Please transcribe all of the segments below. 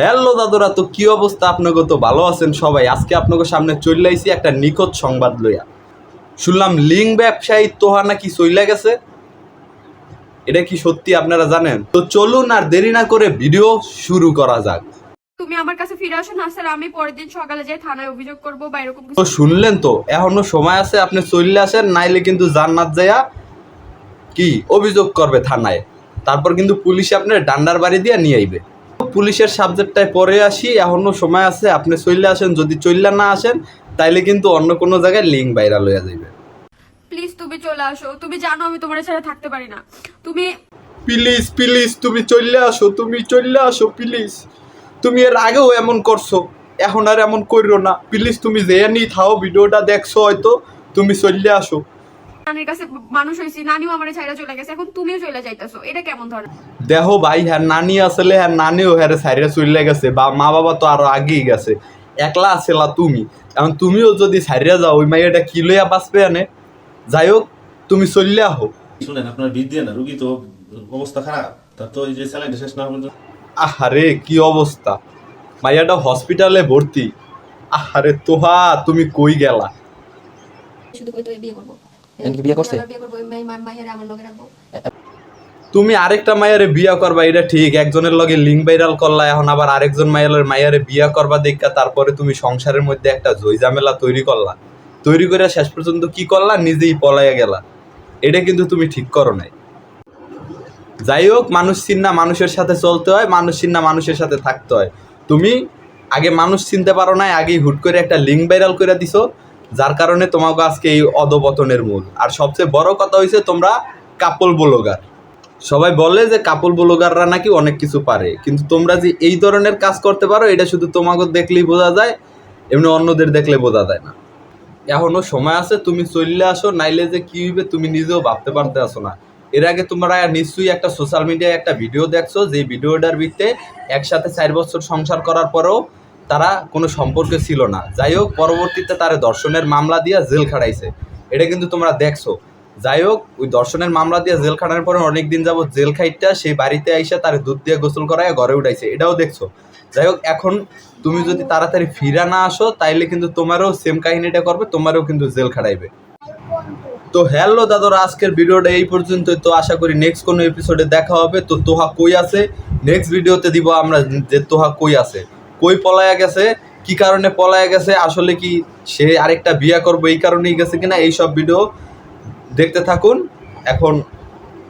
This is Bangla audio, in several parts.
হ্যালো দাদুরা তো কি অবস্থা? আপনাকে তো ভালো আছেন সবাই। আজকে আপনাকে সামনে চলে আইছি একটা নিখোঁজ সংবাদ লইয়া। শুনলাম লিঙ্ক ব্যবসায়ী তোহা নাকি চইলা গেছে। এটা কি সত্যি আপনারা জানেন? তো চলুন আর দেরি না করে ভিডিও শুরু করা যাক। তুমি আমার কাছে ফিরে আসো না স্যার আমি পরের দিন সকালে যাই থানায় অভিযোগ করব বা এরকম তো শুনলেন তো এখনও সময় আছে আপনি চললে আসেন নাইলে কিন্তু জান্নাত যাইয়া কি অভিযোগ করবে থানায়। তারপর কিন্তু পুলিশ আপনার ডান্ডার বাড়ি দিয়ে নিয়ে আইবে। পুলিশের সাবজেক্টটায় পরে আসি এখনও সময় আছে আপনি চললে আসেন যদি চললে না আসেন তাইলে কিন্তু অন্য কোনো জায়গায় লিঙ্ক ভাইরাল হয়ে যাইবে। প্লিজ তুমি চলে আসো। তুমি জানো আমি তোমার ছাড়া থাকতে পারি না। তুমি প্লিজ প্লিজ তুমি চললে আসো তুমি চললে আসো প্লিজ তুমি এর আগেও এমন করছ এখন আর এমন করিও না। প্লিজ তুমি যে নি থাও ভিডিওটা দেখছ হয়তো তুমি চললে আসো। নানির কাছে মানুষ হয়েছি নানিও আমার ছাইরা চলে গেছে এখন তুমিও চলে যাইতেছো। এটা কেমন ধরনের? দেহ ভাই হ্যাঁ নানি আসলে হ্যাঁ নানিও হ্যাঁ সাইডে চলে গেছে বা মা বাবা তো আরও আগেই গেছে। একলা আছেলা তুমি। এখন তুমিও যদি সাইডে যাও ওই মাইয়াটা কি লইয়া বাঁচবে আনে যাই হোক তুমি চললে আহো। শুনেন আপনার বিদ না রুগী তো অবস্থা খারাপ। তার তো ওই যে স্যালাইনটা শেষ না পর্যন্ত আহারে কি অবস্থা? মাইয়াটা হসপিটালে ভর্তি। আহারে তোহা তুমি কই গেলা? শুধু কই তো বিয়ে করব? বিয়ে করছে? তুমি আরেকটা মাইয়ারে বিয়া করবা এটা ঠিক। একজনের লগে লিঙ্ক ভাইরাল করলা এখন আবার আরেকজন মাইয়ালের মাইয়ারে বিয়া করবা দেখা তারপরে তুমি সংসারের মধ্যে একটা ঝামেলা তৈরি করলা। তৈরি করে শেষ পর্যন্ত কি করলা? নিজেই পলাইয়া গেলা। এটা কিন্তু তুমি ঠিক করো নাই। যাই হোক মানুষ চিন্না মানুষের সাথে চলতে হয় মানুষ চিন্না মানুষের সাথে থাকতে হয়। তুমি আগে মানুষ চিনতে পারো নাই আগেই হুট করে একটা লিঙ্ক ভাইরাল করে দিছো। যার কারণে তোমাকে আজকে এই অধপতনের মূল। আর সবচেয়ে বড় কথা হয়েছে তোমরা কাপল ব্লগার। সবাই বলে যে কাপল ব্লগাররা নাকি অনেক কিছু পারে, কিন্তু তোমরা যে এই ধরনের কাজ করতে পারো, এটা শুধু তোমাকে দেখলেই বোঝা যায়, এমনি অন্যদের দেখলে বোঝা যায় না। এখনও সময় আছে, তুমি চললে আসো, নাইলে যে কী হইবে তুমি নিজেও ভাবতে পারতে আসো না। এর আগে তোমরা নিশ্চয়ই একটা সোশ্যাল মিডিয়ায় একটা ভিডিও দেখছ, যে ভিডিওটার ভিত্তে একসাথে চার বছর সংসার করার পরেও তারা কোনো সম্পর্কে ছিল না। যাই হোক, পরবর্তীতে তারা দর্শনের মামলা দিয়ে জেল খাটাইছে। এটা কিন্তু তোমরা দেখছ। যাই হোক, ওই দর্শনের মামলা দিয়ে জেল খাটানোর পরে অনেক দিন যাবত জেল খাইটা সেই বাড়িতে আইসা তার দুধ দিয়ে গোসল করায় ঘরে উঠাইছে। এটাও দেখছ। যাই হোক, এখন তুমি যদি তাড়াতাড়ি ফিরা না আসো, তাইলে কিন্তু তোমারও সেম কাহিনীটা করবে, তোমারও কিন্তু জেল খাটাইবে। তো হ্যালো দাদারা, আজকের ভিডিওটা এই পর্যন্তই। তো আশা করি নেক্সট কোনো এপিসোডে দেখা হবে। তো তোহা কই আছে? নেক্সট ভিডিওতে দিব আমরা যে তোহা কই আছে। কই পলায়া গেছে? কি কারণে পলায়া গেছে? আসলে কি সে আরেকটা বিয়া করব এই কারণেই গেছে কিনা? এই সব ভিডিও দেখতে থাকুন। এখন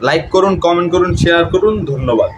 লাইক করুন কমেন্ট করুন শেয়ার করুন। ধন্যবাদ।